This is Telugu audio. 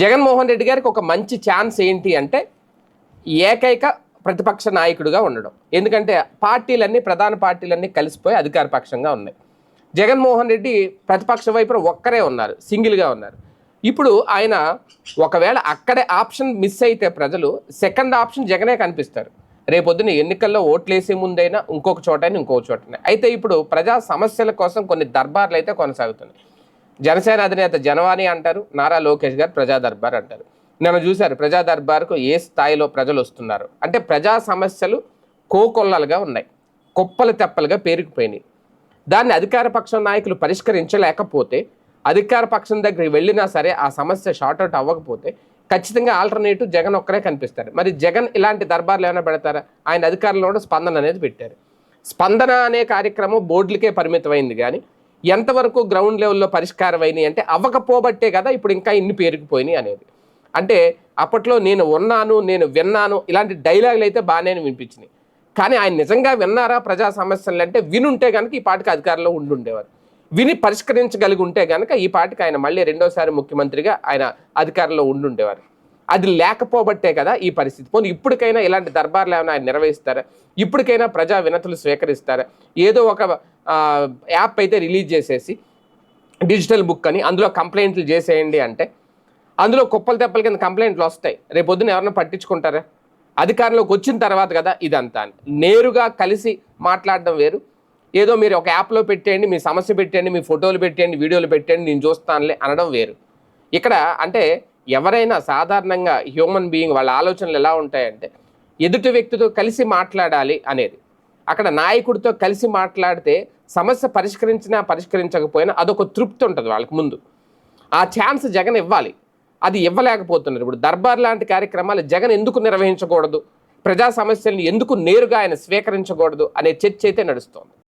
జగన్మోహన్ రెడ్డి గారికి ఒక మంచి ఛాన్స్ ఏంటి అంటే ఏకైక ప్రతిపక్ష నాయకుడిగా ఉండడం. ఎందుకంటే పార్టీలన్నీ ప్రధాన పార్టీలన్నీ కలిసిపోయి అధికార పక్షంగా ఉన్నాయి. జగన్మోహన్ రెడ్డి ప్రతిపక్ష వైపున ఒక్కరే ఉన్నారు సింగిల్గా ఉన్నారు. ఇప్పుడు ఆయన ఒకవేళ అక్కడే ఆప్షన్ మిస్ అయితే ప్రజలు సెకండ్ ఆప్షన్ జగనే కనిపిస్తారు. రేపొద్దున ఎన్నికల్లో ఓట్లేసే ముందైనా ఇంకొక చోటైనా ఇంకొక చోటనే. అయితే ఇప్పుడు ప్రజా సమస్యల కోసం కొన్ని దర్బార్లు అయితే కొనసాగుతున్నాయి. జనసేన అధినేత జనవాణి అంటారు నారా లోకేష్ గారు ప్రజా దర్బార్ అంటారు. నేను చూశారు ప్రజా దర్బార్కు ఏ స్థాయిలో ప్రజలు వస్తున్నారు? అంటే ప్రజా సమస్యలు కోకొల్లలుగా ఉన్నాయి కుప్పలు తెప్పలుగా పేరుకుపోయినాయి. దాన్ని అధికార పక్షం నాయకులు పరిష్కరించలేకపోతే అధికార పక్షం దగ్గరికి వెళ్ళినా సరే ఆ సమస్య షార్ట్అవుట్ అవ్వకపోతే ఖచ్చితంగా ఆల్టర్నేటివ్ జగన్ ఒక్కరే కనిపిస్తారు. మరి జగన్ ఇలాంటి దర్బార్లు ఏమైనా పెడతారా? ఆయన అధికారంలో కూడా స్పందన అనేది పెట్టారు. స్పందన అనే కార్యక్రమం బోర్డులకే పరిమితమైంది కానీ ఎంతవరకు గ్రౌండ్ లెవెల్లో పరిష్కారం అయినాయి అంటే అవ్వకపోబట్టే కదా ఇప్పుడు ఇంకా ఇన్ని పేరుకుపోయినాయి అనేది. అంటే అప్పట్లో నేను ఉన్నాను నేను విన్నాను ఇలాంటి డైలాగులు అయితే బాగానే వినిపించినాయి. కానీ ఆయన నిజంగా విన్నారా ప్రజా సమస్యలు అంటే వినుంటే కనుక ఈ పాటికి అధికారంలో ఉండుండేవారు. విని పరిష్కరించగలిగి ఉంటే కనుక ఈ పాటికి ఆయన మళ్ళీ రెండోసారి ముఖ్యమంత్రిగా ఆయన అధికారంలో ఉండుండేవారు. అది లేకపోబట్టే కదా ఈ పరిస్థితి. పోనీ ఇప్పటికైనా ఇలాంటి దర్బార్లు ఏమైనా ఆయన నిర్వహిస్తారా? ఇప్పటికైనా ప్రజా వినతులు స్వీకరిస్తారా? ఏదో ఒక యాప్ అయితే రిలీజ్ చేసేసి డిజిటల్ బుక్ అని అందులో కంప్లైంట్లు చేసేయండి అంటే. అందులో కుప్పల తెప్పల కింద కంప్లైంట్లు వస్తాయి. రేపు పొద్దున ఎవరైనా పట్టించుకుంటారా? అధికారంలోకి వచ్చిన తర్వాత కదా ఇదంతా అని. నేరుగా కలిసి మాట్లాడడం వేరు. ఏదో మీరు ఒక యాప్లో పెట్టేయండి మీ సమస్య పెట్టేయండి మీ ఫోటోలు పెట్టేయండి వీడియోలు పెట్టేయండి నేను చూస్తానులే అనడం వేరు. ఇక్కడ అంటే ఎవరైనా సాధారణంగా హ్యూమన్ బీయింగ్ వాళ్ళ ఆలోచనలు ఎలా ఉంటాయంటే ఎదుటి వ్యక్తితో కలిసి మాట్లాడాలి అనేది. అక్కడ నాయకుడితో కలిసి మాట్లాడితే సమస్య పరిష్కరించినా పరిష్కరించకపోయినా అదొక తృప్తి ఉంటుంది వాళ్ళకి ముందు. ఆ ఛాన్స్ జగన్ ఇవ్వాలి. అది ఇవ్వలేకపోతున్నారు. ఇప్పుడు దర్బార్ లాంటి కార్యక్రమాలు జగన్ ఎందుకు నిర్వహించకూడదు? ప్రజా సమస్యల్ని ఎందుకు నేరుగా ఆయన స్వీకరించకూడదు? అనే చర్చ అయితే నడుస్తోంది.